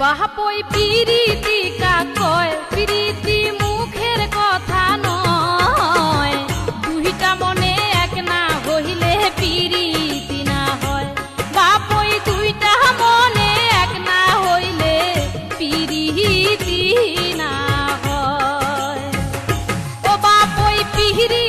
বাহাপই পিরিতি কাকয় পিরিতি মুখের কথা নয়। দুইটা মনে এক না হইলে পিরিতি না হয়। বাপই দুইটা মনে এক না হইলে পিরিতি না হয়। ও বাপই পিরিতি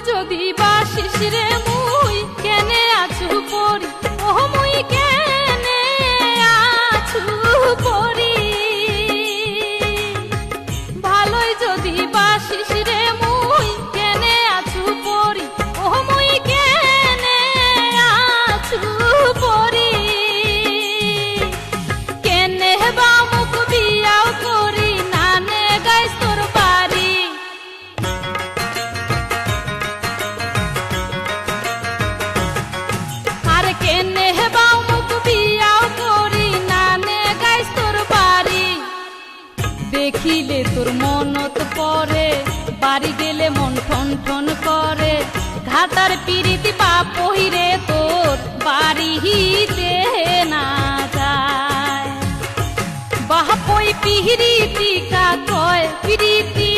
যদি বাসিস রে মুই কেনে আছু পরি? দেখিলে তোর মনত পরে বাড়ি গেলে মন ঠন ঠন করে। ঘাটার পিরিতি পা পহিরে তোর বাড়ি হিতে না যায়। বাহপই পিহিরিতি কাকয় পিরিতি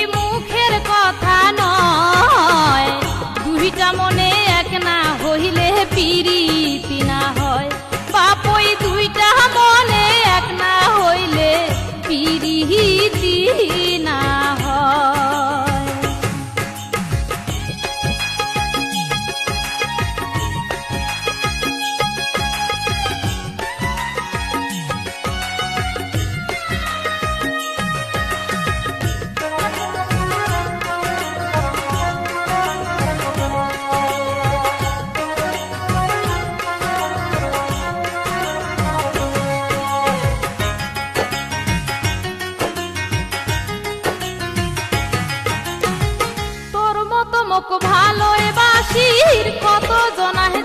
বাসির কত জনাহে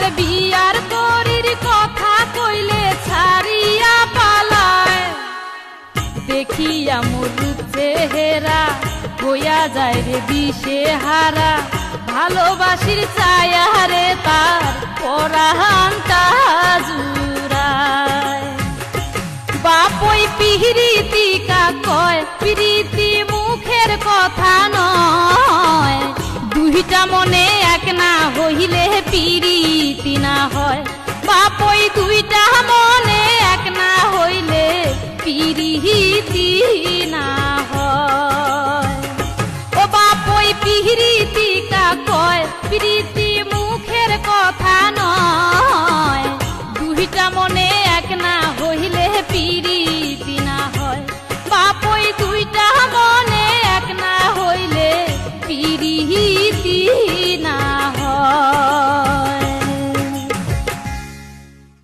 আর বিয়ার করির কথা কইলে ছাড়িয়া পালায়। দেখিয়া মোর চেহারা হইয়া যায় রে দিশে হারা ভালোবাসির ছায়া রে তার পরাহানটা জুড়ায় বাপই পিহিরিতি কাকয় পিরিতি মুখের কথা নয়। দুইটা মনে না হয়। বাপই দুইটা মনে এক না হইলে পিরিতি